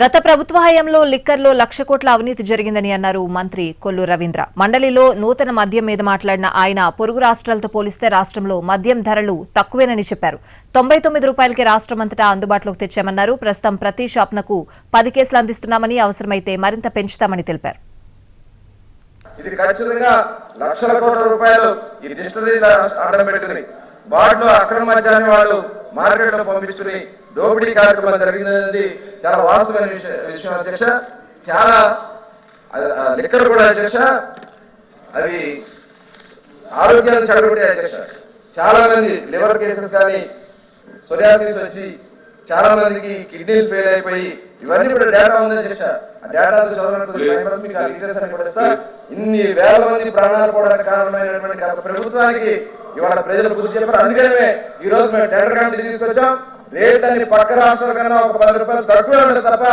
గత ప్రభుత్వ హయాంలో లిక్కర్లో లక్ష కోట్ల అవినీతి జరిగిందని అన్నారు మంత్రి కొల్లు రవీంద్ర. మండలిలో నూతన మద్యం మీద మాట్లాడిన ఆయన పొరుగు రాష్ట్రాలతో పోలిస్తే రాష్ట్రంలో మద్యం ధరలు తక్కువేనని చెప్పారు. తొంభై తొమ్మిది రూపాయలకి రాష్ట్రమంతటా అందుబాటులోకి తెచ్చామన్నారు. ప్రస్తుతం ప్రతి షాప్నకు పది కేసులు అందిస్తున్నామని అవసరమైతే మరింత పెంచుతామని తెలిపారు. ఇది ఖచ్చితంగా లక్షల కోట్ల రూపాయలు ఈ అడ్డం పెట్టుకుని వాటిలో అక్రమ వాళ్ళు మార్కెట్లో పంపించుకుని దోపిడీ కార్యక్రమం జరిగినది చాలా వాస్తవమైన విషయ- అధ్యక్ష. చాలా లిక్కర్ కూడా అధ్యక్ష. అవి ఆరోగ్యాన్ని చెడగొట్టే అధ్యక్ష. చాలా మంది లివర్ కేసెస్ కానీ సొరియాసిస్ వచ్చి చాలా మందికి కిడ్నీలు ఫెయిల్ అయిపోయి ఇవన్నీ కూడా డేటా ఉంది అధ్యక్ష. ఆ డేటా కూడా ఇస్తా. ఇన్ని వేల మంది ప్రాణాలు పోవడానికి కారణమైనటువంటి ప్రభుత్వానికి ఇవాళ ప్రజలు గుర్తు చెప్పారు అందుకనే ఈ రోజు మేము టెండర్ కమిటీ తీసుకొచ్చాం. రేట్లన్నీ పక్క రాష్ట్రాల కన్నా ఒక పది రూపాయలు తక్కువ ఉండదు తప్ప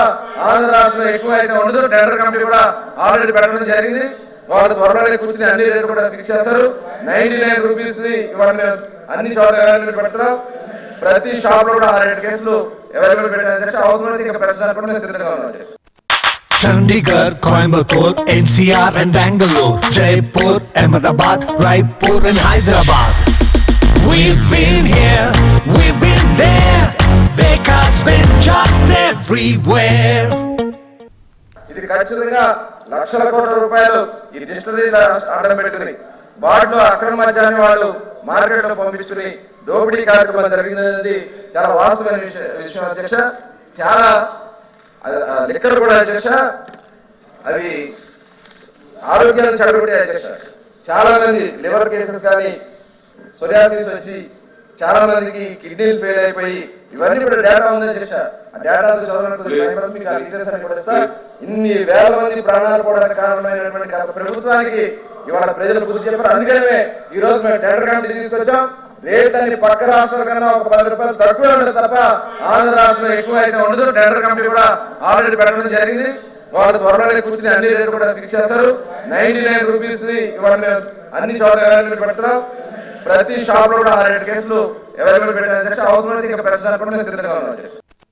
ఆంధ్ర రాష్ట్రంలో ఎక్కువ అయితే ఉండదు. టెండర్ కమిటీ కూడా ఆల్రెడీ పెట్టడం జరిగింది. వాళ్ళు త్వరలోనే కూర్చుని అన్ని రేట్లు కూడా ఫిక్స్ చేస్తారు. నైన్టీ నైన్ రూపీస్ ఇవాళ మేము అన్ని చోట్ల అవైలబుల్ ప్రతి షాప్లో కూడా ఆ రెండు కేసులు అవైలబుల్ పెట్టాలని అవసరం ఇంకా పెంచడానికి కూడా మేము సిద్ధంగా ఉన్నాం Chandigarh, Coimbatore, NCR and Bangalore, Jaipur, Ahmedabad, Raipur and Hyderabad. We've been here, we've been there. Vekas been just everywhere. ఇది ఖచ్చితంగా లక్షల కోట్ల రూపాయలు ఈ డిస్టరీల అడ్డం పెట్టుకుని వాటిలో అక్రమ మద్యాన్ని వాళ్ళు మార్కెట్లో పంపించుకుని దోపిడీ కార్యక్రమం జరిగినది చాలా వాస్తవమైన విషయ- విషయం అధ్యక్ష చాలా లిక్కర్ కూడా అధ్యక్ష అవి ఆరోగ్యాన్ని చెడగొట్టే అధ్యక్ష చాలా మంది లివర్ కేసెస్ కానీ సొరియాసిస్ వచ్చి చాలా మందికి కిడ్నీలు ఫెయిల్ అయిపోయి ఇవన్నీ కూడా డేటా ఉంది అధ్యక్ష ఆ డేటా కూడా ఇస్తా. ఇన్ని వేల మంది ప్రాణాలు పోవడానికి కారణమైనటువంటి ప్రభుత్వానికి ఇవాళ ప్రజలు గుర్తు చెప్పారు. అందుకనే ఈ రోజు మేము టెండర్ కమిటీ తీసుకొచ్చాం. రేట్లన్నీ పక్క రాష్ట్రాల కన్నా ఒక పది రూపాయలు తక్కువ ఉండదు తప్ప ఆంధ్ర రాష్ట్రంలో ఎక్కువ అయితే ఉండదు. టెండర్ కమిటీ కూడా ఆల్రెడీ పెట్టడం జరిగింది. వాళ్ళు త్వరలోనే కూర్చుని అన్ని రేట్లు కూడా ఫిక్స్ చేస్తారు. నైన్టీ నైన్ రూపీస్ ఇవాళ మేము అన్ని చోట్ల అవైలబుల్ పెడుతున్నాం. ప్రతి షాప్లో కూడా ఆ రెండు కేసులు అవైలబుల్ పెట్టాలని అవసరం ఇంకా పెంచడానికి కూడా సిద్ధంగా ఉన్నాం.